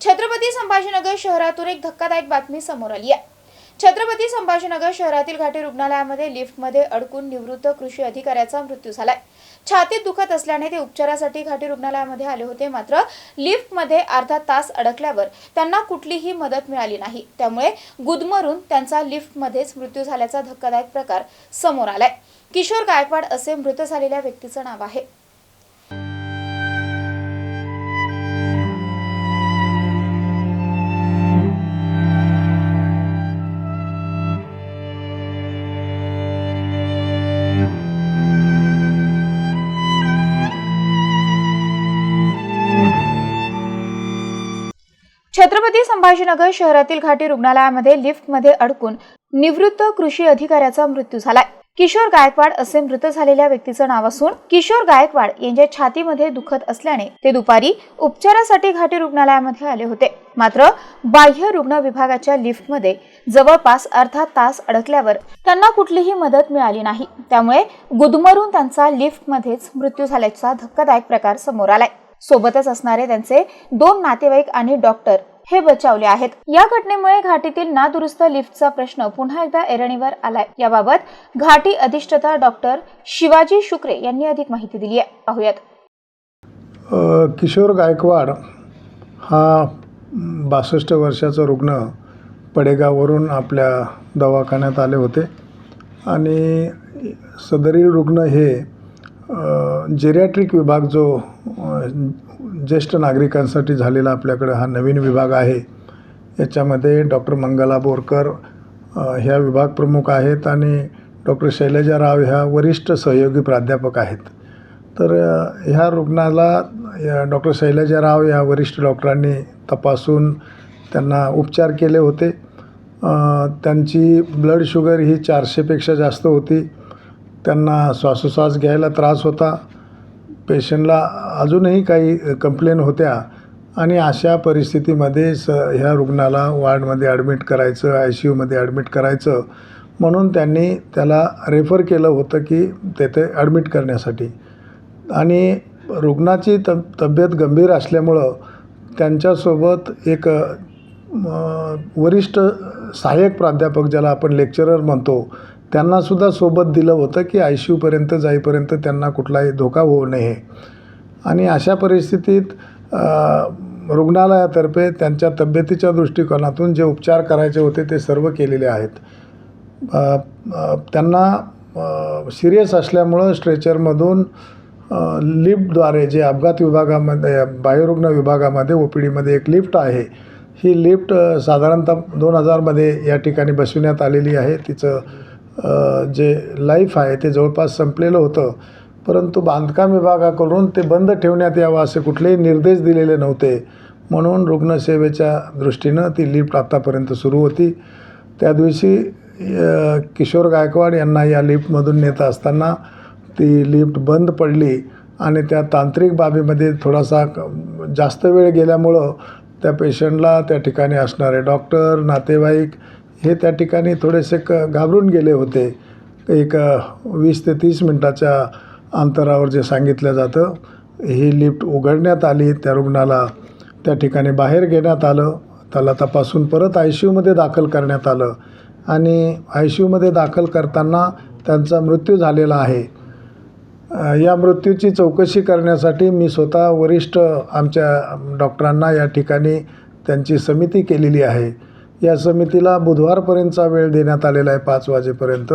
छत्रपती संभाजीनगर शहरातून एक धक्कादायक बातमी समोर आली आहे. छत्रपती संभाजीनगर शहरातील घाटी रुग्णालयामध्ये लिफ्टमध्ये अडकून निवृत्त कृषी अधिकाऱ्याचा मृत्यू झालाय. छातीत दुखत असल्याने ते उपचारासाठी घाटी रुग्णालयामध्ये आले होते. मात्र लिफ्टमध्ये अर्धा तास अडकल्यावर त्यांना कुठलीही मदत मिळाली नाही. त्यामुळे गुदमरून त्यांचा लिफ्टमध्येच मृत्यू झाल्याचा धक्कादायक प्रकार समोर आलाय. किशोर गायकवाड असे मृत झालेल्या व्यक्तीचं नाव आहे. छत्रपती संभाजीनगर शहरातील घाटी रुग्णालयामध्ये लिफ्टमध्ये अडकून निवृत्त कृषी अधिकाऱ्याचा मृत्यू झालाय. किशोर गायकवाड असे मृत झालेल्या व्यक्तीचं नाव असून किशोर गायकवाड यांच्या छातीमध्ये दुखत असल्याने ते दुपारी उपचारासाठी घाटी रुग्णालयामध्ये आले होते. मात्र बाह्य रुग्ण विभागाच्या लिफ्टमध्ये जवळपास अर्धा तास अडकल्यावर त्यांना कुठलीही मदत मिळाली नाही. त्यामुळे गुदमरून त्यांचा लिफ्टमध्येच मृत्यू झाल्याचा धक्कादायक प्रकार समोर आलाय. सोबतच असणारे त्यांचे दोन नातेवाईक आणि डॉक्टर हे बचावले आहेत. या घटनेमुळे घाटीतील नादुरुस्त लिफ्टचा प्रश्न पुन्हा एकदा ऐरणीवर आलाय. याबाबत घाटी अधिष्ठता डॉक्टर शिवाजी शुक्रे यांनी अधिक माहिती दिली आहे. पाहूयात. किशोर गायकवाड हा बासष्ट वर्षाचा रुग्ण पडेगाववरून आपल्या दवाखान्यात आले होते. आणि सदरील रुग्ण हे जेरॅट्रिक विभाग जो ज्येष्ठ नागरिकांसाठी झालेला आपल्याकडे हा नवीन विभाग आहे. याच्यामध्ये डॉक्टर मंगला बोरकर ह्या विभाग प्रमुख आहेत आणि डॉक्टर शैलजा राव ह्या वरिष्ठ सहयोगी प्राध्यापक आहेत. तर ह्या रुग्णाला या डॉक्टर शैलजा राव या वरिष्ठ डॉक्टरांनी तपासून त्यांना उपचार केले होते. त्यांची ब्लड शुगर ही चारशेपेक्षा जास्त होती. त्यांना श्वासोश्वास घ्यायला त्रास होता. पेशंटला अजूनही काही कंप्लेन होत्या आणि अशा परिस्थितीमध्ये स ह्या रुग्णाला वार्डमध्ये ॲडमिट करायचं आय सी यूमध्ये ॲडमिट करायचं म्हणून त्यांनी त्याला रेफर केलं होतं की तेथे ॲडमिट करण्यासाठी. आणि रुग्णाची तब तब्येत गंभीर असल्यामुळं त्यांच्यासोबत एक वरिष्ठ सहाय्यक प्राध्यापक ज्याला आपण लेक्चरर म्हणतो त्यांनासुद्धा सोबत दिलं होतं की आय सी यूपर्यंत जाईपर्यंत त्यांना कुठलाही धोका होऊ नये. आणि अशा परिस्थितीत रुग्णालयातर्फे त्यांच्या तब्येतीच्या दृष्टिकोनातून जे उपचार करायचे होते ते सर्व केलेले आहेत. त्यांना सिरियस असल्यामुळं स्ट्रेचरमधून लिफ्टद्वारे जे अपघात विभागामध्ये बायोरुग्ण विभागामध्ये ओ पी डीमध्ये एक लिफ्ट आहे. ही लिफ्ट साधारणतः दोन हजारमध्ये या ठिकाणी बसविण्यात आलेली आहे. तिचं जे लाईफ आहे ते जवळपास संपलेलं होतं. परंतु बांधकाम विभागाकडून ते बंद ठेवण्यात यावं असे कुठलेही निर्देश दिलेले नव्हते. म्हणून रुग्णसेवेच्या दृष्टीनं ती लिफ्ट आत्तापर्यंत सुरू होती. त्या दिवशी किशोर गायकवाड यांना या लिफ्टमधून नेत असताना ती लिफ्ट बंद पडली आणि त्या तांत्रिक बाबीमध्ये थोडासा जास्त वेळ गेल्यामुळं त्या पेशंटला त्या ठिकाणी असणारे डॉक्टर नातेवाईक हे त्या ठिकाणी थोडेसे क घाबरून गेले होते. एक वीस ते तीस मिनटाच्या अंतरावर जे सांगितलं जातं ही लिफ्ट उघडण्यात आली त्या रुग्णाला त्या ठिकाणी बाहेर घेण्यात आलं. त्याला तपासून परत आय सी यूमध्ये दाखल करण्यात आलं आणि आय सी यूमध्ये दाखल करताना त्यांचा मृत्यू झालेला आहे. या मृत्यूची चौकशी करण्यासाठी मी स्वतः वरिष्ठ आमच्या डॉक्टरांना या ठिकाणी त्यांची समिती केलेली आहे. या समितीला बुधवारपर्यंतचा वेळ देण्यात आलेला आहे पाच वाजेपर्यंत.